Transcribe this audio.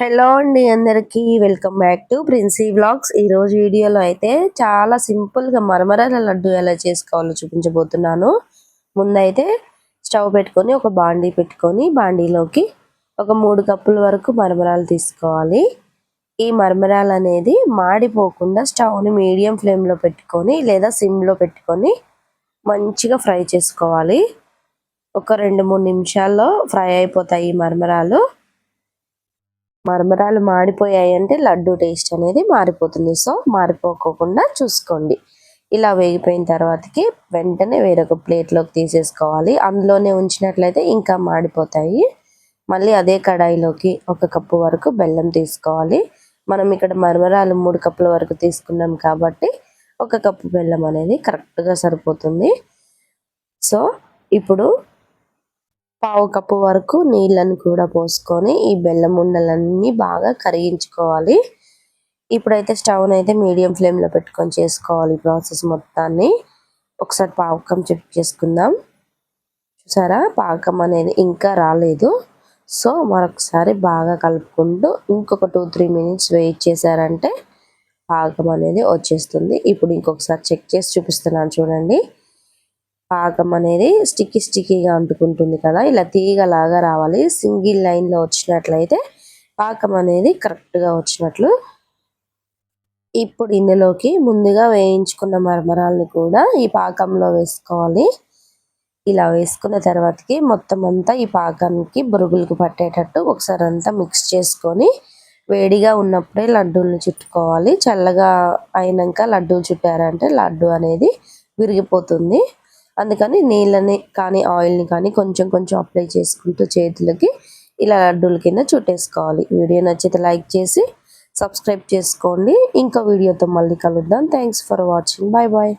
Hello అండి అందరికీ welcome back to Princy vlogs. ఈరోజు వీడియోలో అయితే చాలా సింపుల్గా మరమరాల లడ్డు ఎలా చేసుకోవాలో చూపించబోతున్నాను. ముందైతే స్టవ్ పెట్టుకొని ఒక బాండీ పెట్టుకొని బాండీలోకి ఒక మూడు కప్పుల వరకు మరమరాలు తీసుకోవాలి. ఈ మరమరాలు అనేది మాడిపోకుండా స్టవ్ని మీడియం ఫ్లేమ్లో పెట్టుకొని లేదా సిమ్లో పెట్టుకొని మంచిగా ఫ్రై చేసుకోవాలి. ఒక రెండు మూడు నిమిషాల్లో ఫ్రై అయిపోతాయి ఈ మరమరాలు. మరమరాలు మాడిపోయాయి అంటే లడ్డు టేస్ట్ అనేది మారిపోతుంది. సో మారిపోకోకుండా చూసుకోండి. ఇలా వేగిపోయిన తర్వాతకి వెంటనే వేరొక ప్లేట్లోకి తీసేసుకోవాలి. అందులోనే ఉంచినట్లయితే ఇంకా మాడిపోతాయి. మళ్ళీ అదే కడాయిలోకి ఒక కప్పు వరకు బెల్లం తీసుకోవాలి. మనం ఇక్కడ మరమరాలు మూడు కప్పుల వరకు తీసుకున్నాం కాబట్టి ఒక కప్పు బెల్లం అనేది కరెక్ట్గా సరిపోతుంది. సో ఇప్పుడు పావు కప్పు వరకు నీళ్ళని కూడా పోసుకొని ఈ బెల్లం ఉండలన్నీ బాగా కరిగించుకోవాలి. ఇప్పుడైతే స్టవ్ని అయితే మీడియం ఫ్లేమ్లో పెట్టుకొని చేసుకోవాలి ఈ ప్రాసెస్ మొత్తాన్ని. ఒకసారి పాకం చెక్ చేసుకుందాం. చూసారా? పాకం అనేది ఇంకా రాలేదు. సో మరొకసారి బాగా కలుపుకుంటూ ఇంకొక టూ త్రీ మినిట్స్ వెయిట్ చేశారంటే పాకం అనేది వచ్చేస్తుంది. ఇప్పుడు ఇంకొకసారి చెక్ చేసి చూపిస్తున్నాను చూడండి. పాకం అనేది స్టిక్కీ స్టిక్కీగా అంటుకుంటుంది కదా. ఇలా తీగలాగా రావాలి. సింగిల్ లైన్లో వచ్చినట్లయితే పాకం అనేది కరెక్ట్గా వచ్చినట్లు. ఇప్పుడు ఇందులోకి ముందుగా వేయించుకున్న మరమరాలని కూడా ఈ పాకంలో వేసుకోవాలి. ఇలా వేసుకున్న తర్వాతకి మొత్తం అంతా ఈ పాకానికి బురుగులకు పట్టేటట్టు ఒకసారి అంతా మిక్స్ చేసుకొని వేడిగా ఉన్నప్పుడే లడ్డూలను చుట్టుకోవాలి. చల్లగా అయినాక లడ్డూలు చుట్టారంటే లడ్డు అనేది విరిగిపోతుంది. అందుకని నీళ్ళని కానీ ఆయిల్ని కానీ కొంచెం కొంచెం అప్లై చేసుకుంటూ చేతులకి ఇలా లడ్డూల కింద చుట్టేసుకోవాలి. వీడియో నచ్చితే లైక్ చేసి సబ్స్క్రైబ్ చేసుకోండి. ఇంకో వీడియోతో మళ్ళీ కలుద్దాం. Thanks for watching bye bye